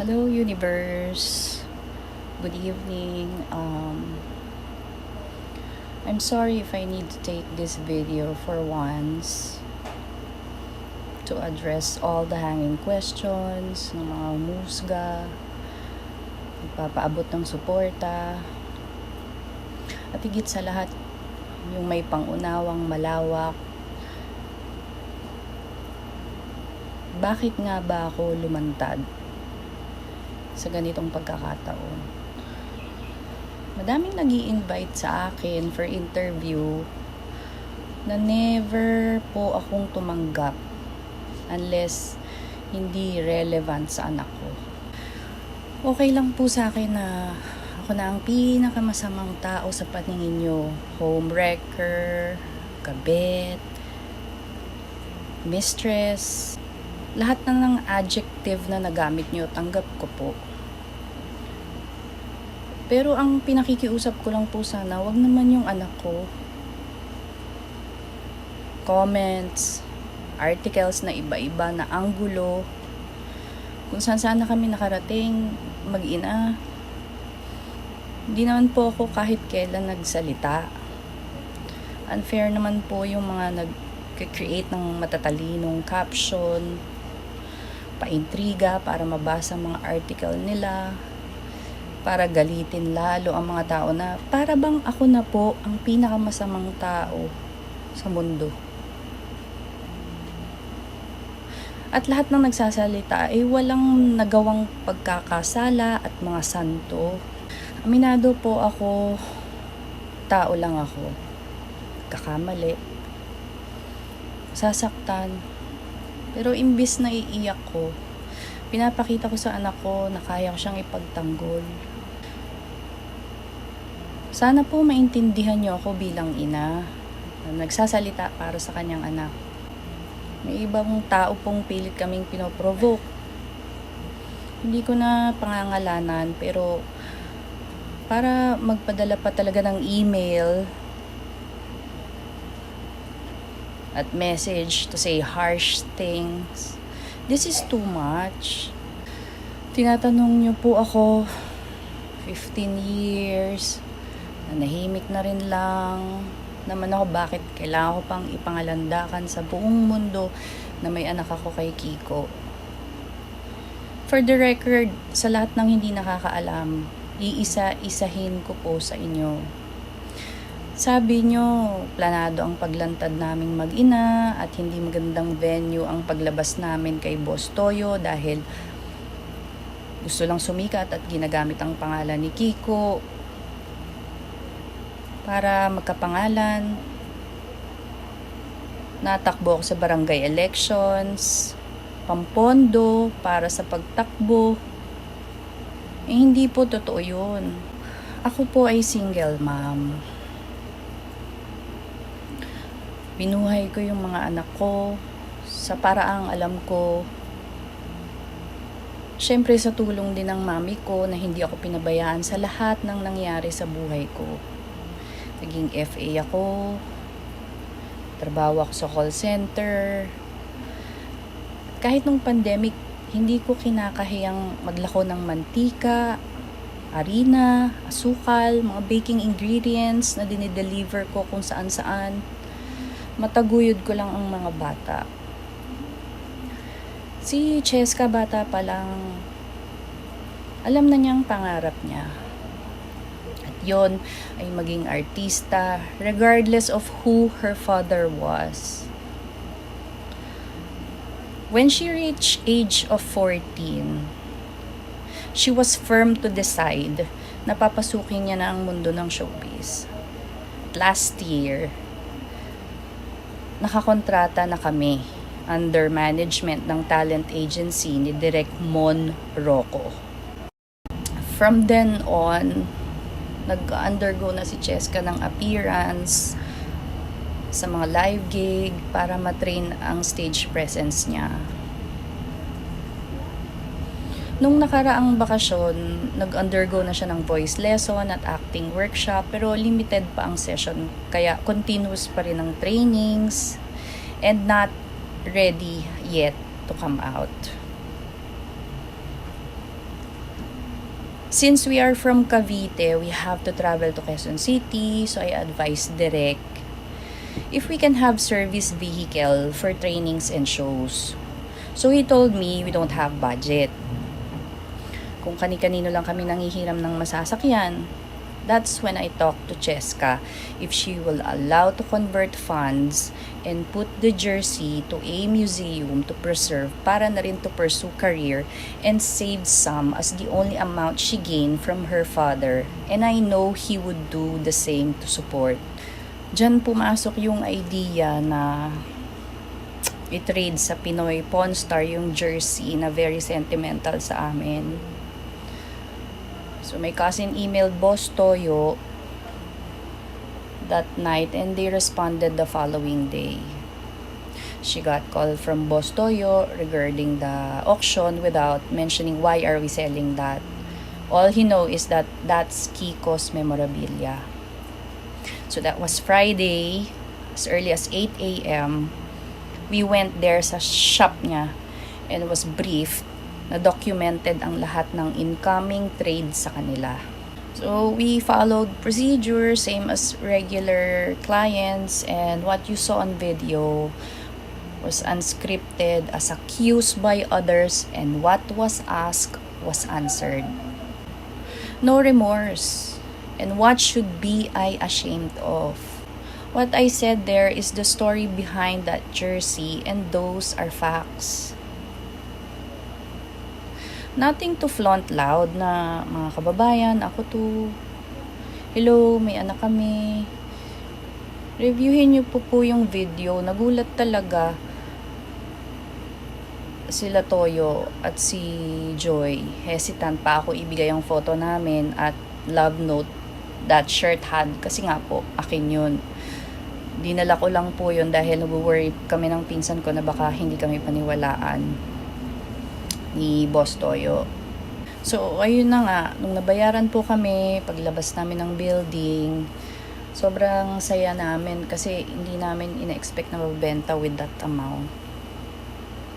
Hello, universe. Good evening. Um, I'm sorry if I need to take this video for once to address all the hanging questions ng mga musga, magpapaabot ng suporta, at higit sa lahat, yung may pangunawang malawak. Bakit nga ba ako lumantad sa ganitong pagkakataon? Madaming nag invite sa akin for interview na never po akong tumanggap unless hindi relevant sa anak ko. Okay lang po sa akin na ako na ang pinakamasamang tao sa paningin nyo. Homewrecker, kabet, mistress, lahat na ng adjective na nagamit nyo, tanggap ko po. Pero ang pinakikiusap ko lang po sana, wag naman yung anak ko. Comments, articles na iba-iba na anggulo, kung saan saan na kami nakarating, mag-ina. Hindi naman po ako kahit kailan nagsalita. Unfair naman po yung mga nag-create ng matatalinong caption, paintriga para mabasa mga article nila, para galitin lalo ang mga tao na para bang ako na po ang pinakamasamang tao sa mundo. At lahat ng nagsasalita ay walang nagawang pagkakasala at mga santo. Aminado po ako, tao lang ako. Kakamali. Sasaktan. Pero imbis na iiyak ko, pinapakita ko sa anak ko na kaya ko siyang ipagtanggol. Sana po maintindihan niyo ako bilang ina na nagsasalita para sa kanyang anak. May ibang tao pong pilit kaming pinoprovoke. Hindi ko na pangangalanan pero para magpadala pa talaga ng email at message to say harsh things. This is too much. Tinatanong niyo po ako 15 years nanahimik na rin lang naman ako bakit kailangan ko pang ipangalandakan sa buong mundo na may anak ako kay Kiko. For the record, sa lahat ng hindi nakakaalam, iisa-isahin ko po sa inyo. Sabi nyo, planado ang paglantad naming mag-ina at hindi magandang venue ang paglabas namin kay Boss Toyo dahil gusto lang sumikat at ginagamit ang pangalan ni Kiko para magkapangalan. Natakbo ako sa barangay elections, pampondo para sa pagtakbo. Eh, hindi po totoo yun. Ako po ay single mom. Binuhay ko yung mga anak ko sa paraang alam ko. Siyempre sa tulong din ng mami ko na hindi ako pinabayaan sa lahat ng nangyari sa buhay ko. Naging FA ako, trabaho ako sa call center. Kahit nung pandemic, hindi ko kinakahiyang maglako ng mantika, harina, asukal, mga baking ingredients na dinideliver ko kung saan saan mataguyod ko lang ang mga bata. Si Cheska bata pa lang, alam na niyang pangarap niya. Yon ay maging artista regardless of who her father was. When she reached age of 14, she was firm to decide na papasukin niya na ang mundo ng showbiz. Last year, nakakontrata na kami under management ng talent agency ni Direk Mon Rocco. From then on, nag-undergo na si Cheska ng appearance sa mga live gig para matrain ang stage presence niya. Nung nakaraang bakasyon, nag-undergo na siya ng voice lesson at acting workshop pero limited pa ang session kaya continuous pa rin ang trainings and not ready yet to come out. Since we are from Cavite, we have to travel to Quezon City, so I advise direct if we can have service vehicle for trainings and shows. So he told me we don't have budget. Kung kani-kanino lang kami nangihiram ng masasakyan, that's when I talked to Cheska if she will allow to convert funds and put the jersey to a museum to preserve para na rin to pursue career and save some as the only amount she gained from her father. And I know he would do the same to support. Diyan pumasok yung idea na i-trade sa Pinoy Pawn Star yung jersey na very sentimental sa amin. So my cousin emailed Boss Toyo that night and they responded the following day. She got call from Boss Toyo regarding the auction without mentioning why are we selling that. All he know is that that's Kiko's memorabilia. So that was Friday, as early as 8 a.m. We went there sa shop niya and was briefed na documented ang lahat ng incoming trade sa kanila. So we followed procedure same as regular clients and what you saw on video was unscripted as accused by others and what was asked was answered. No remorse. And what should be I ashamed of? What I said there is the story behind that jersey and those are facts. Nothing to flaunt loud na mga kababayan, ako to. Hello, may anak kami. Reviewin niyo po po yung video. Nagulat talaga sila Toyo at si Joy. Hesitant pa ako ibigay ang photo namin at love note that shirt had kasi nga po akin yun. Dinala ko lang po yun dahil nag-worry kami ng pinsan ko na baka hindi kami paniwalaan ni Boss Toyo. So, ayun na nga, nung nabayaran po kami, paglabas namin ng building, sobrang saya namin kasi hindi namin ina-expect na mabenta with that amount.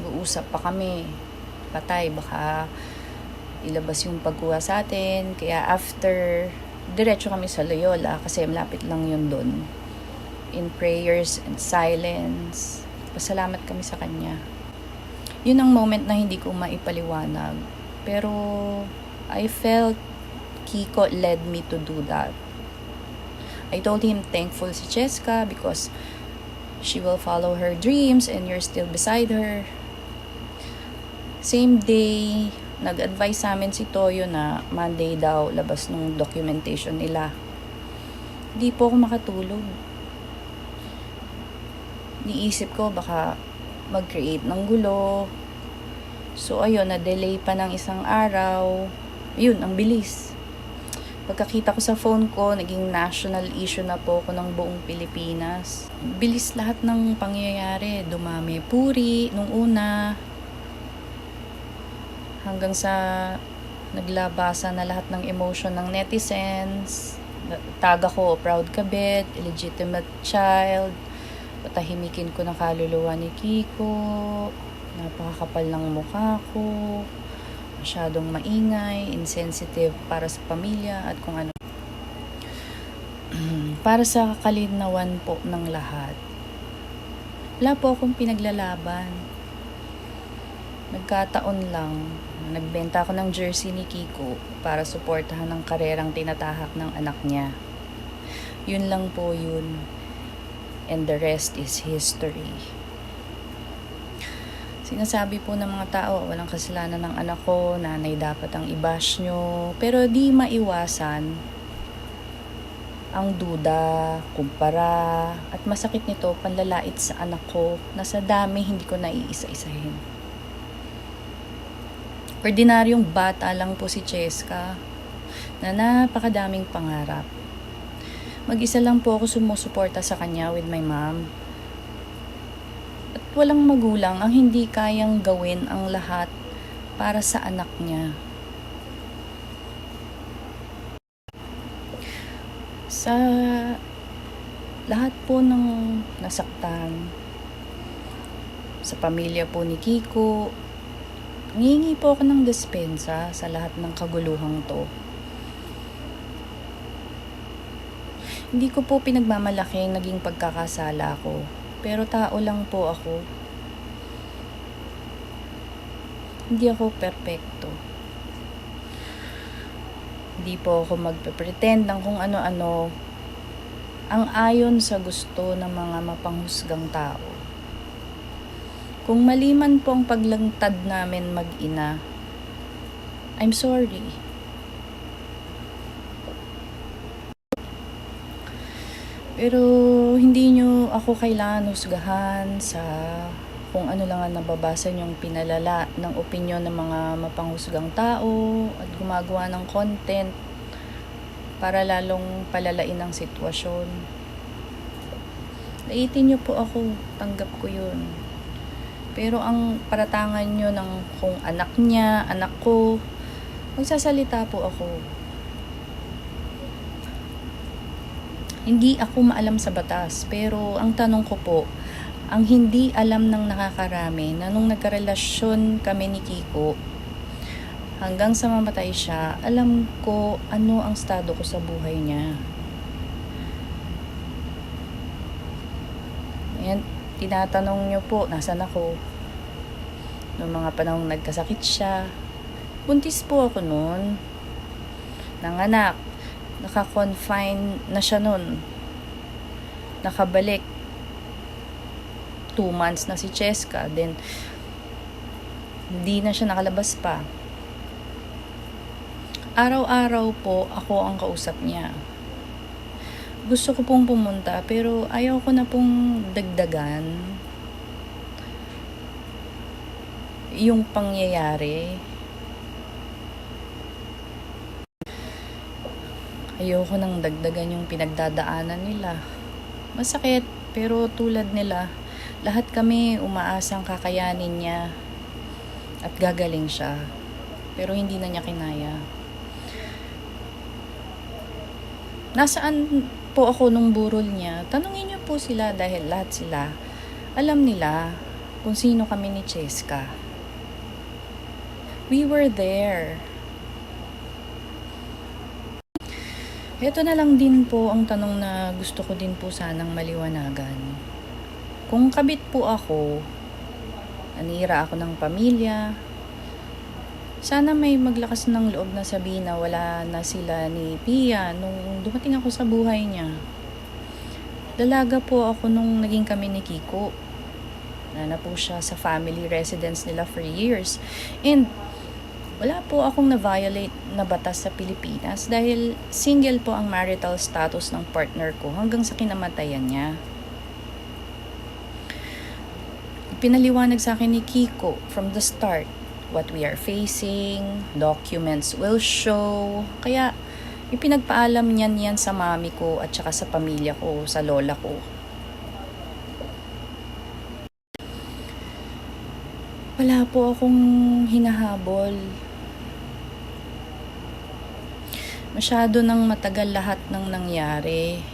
Uusap pa kami, patay, baka ilabas yung pagkuha sa atin. Kaya after, diretso kami sa Loyola kasi malapit lang yun doon. In prayers and silence, pasalamat kami sa Kanya yun ang moment na hindi ko maipaliwanag. Pero, I felt Kiko led me to do that. I told him thankful si Cheska because she will follow her dreams and you're still beside her. Same day, nag-advise sa amin si Toyo na Monday daw labas ng documentation nila. Hindi po ako makatulog. Niisip ko baka mag-create ng gulo. So, ayun, na-delay pa ng isang araw. Yun, ang bilis. Pagkakita ko sa phone ko, naging national issue na po ako ng buong Pilipinas. Bilis lahat ng pangyayari. Dumami puri nung una. Hanggang sa naglabasa na lahat ng emotion ng netizens. Taga ko, proud kabit, illegitimate child, patahimikin ko ng kaluluwa ni Kiko, napakakapal ng mukha ko, masyadong maingay, insensitive para sa pamilya at kung ano. para sa kalinawan po ng lahat. Wala po akong pinaglalaban. Nagkataon lang, nagbenta ako ng jersey ni Kiko para suportahan ang karerang tinatahak ng anak niya. Yun lang po yun and the rest is history. Sinasabi po ng mga tao, walang kasalanan ng anak ko, nanay dapat ang ibash nyo. Pero di maiwasan ang duda, kumpara, at masakit nito panlalait sa anak ko na sa dami hindi ko naiisa-isahin. Ordinaryong bata lang po si Cheska na napakadaming pangarap. Mag-isa lang po ako sumusuporta sa kanya with my mom. At walang magulang ang hindi kayang gawin ang lahat para sa anak niya. Sa lahat po ng nasaktan, sa pamilya po ni Kiko, ngingi po ako ng dispensa sa lahat ng kaguluhang to. Hindi ko po pinagmamalaki ang naging pagkakasala ko. Pero tao lang po ako. Hindi ako perpekto. Hindi po ako magpe-pretend ng kung ano-ano ang ayon sa gusto ng mga mapanghusgang tao. Kung maliman po ang paglangtad namin mag-ina, I'm sorry. Pero hindi nyo ako kailangan husgahan sa kung ano lang ang nababasa nyong pinalala ng opinyon ng mga mapanghusgang tao at gumagawa ng content para lalong palalain ang sitwasyon. Laitin nyo po ako, tanggap ko yun. Pero ang paratangan nyo ng kung anak niya, anak ko, magsasalita po ako. Hindi ako maalam sa batas, pero ang tanong ko po, ang hindi alam ng nakakarami na nung nagkarelasyon kami ni Kiko, hanggang sa mamatay siya, alam ko ano ang estado ko sa buhay niya. Ayan, tinatanong niyo po, nasan ako? Noong mga panahong nagkasakit siya. Buntis po ako noon. Nanganak. Naka-confine na siya noon. Nakabalik. Two months na si Cheska. Then, hindi na siya nakalabas pa. Araw-araw po ako ang kausap niya gusto ko pong pumunta pero ayaw ko na pong dagdagan yung pangyayari. Ayoko nang dagdagan yung pinagdadaanan nila. Masakit, pero tulad nila, lahat kami umaasang kakayanin niya at gagaling siya. Pero hindi na niya kinaya. Nasaan po ako nung burol niya? Tanungin niyo po sila dahil lahat sila alam nila kung sino kami ni Cheska. We were there. Ito na lang din po ang tanong na gusto ko din po sanang maliwanagan. Kung kabit po ako, nanira ako ng pamilya, sana may maglakas ng loob na sabihin na wala na sila ni Pia nung dumating ako sa buhay niya. Dalaga po ako nung naging kami ni Kiko. Wala na po siya sa family residence nila for years. And wala po akong na-violate na batas sa Pilipinas dahil single po ang marital status ng partner ko hanggang sa kinamatayan niya. Pinaliwanag sa akin ni Kiko from the start what we are facing, documents will show. Kaya ipinagpaalam niyan yan sa mami ko at saka sa pamilya ko, sa lola ko. Wala po akong hinahabol. Masyado nang matagal lahat ng nangyari.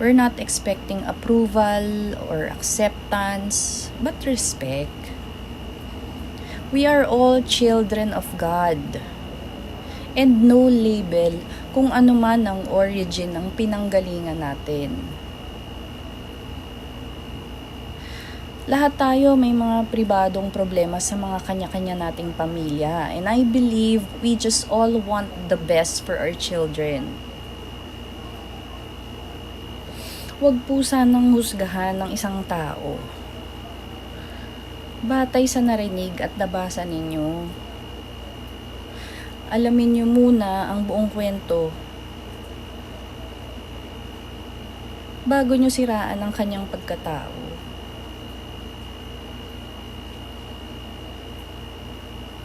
We're not expecting approval or acceptance, but respect. We are all children of God. And no label kung ano man ang origin ng pinanggalingan natin. Lahat tayo may mga pribadong problema sa mga kanya-kanya nating pamilya. And I believe we just all want the best for our children. Huwag po sanang husgahan ng isang tao. Batay sa narinig at nabasa ninyo. Alamin niyo muna ang buong kwento bago niyo siraan ang kanyang pagkatao.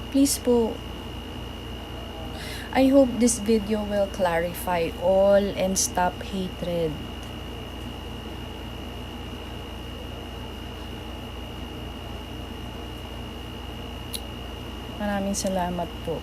Please po, I hope this video will clarify all and stop hatred. Maraming salamat po.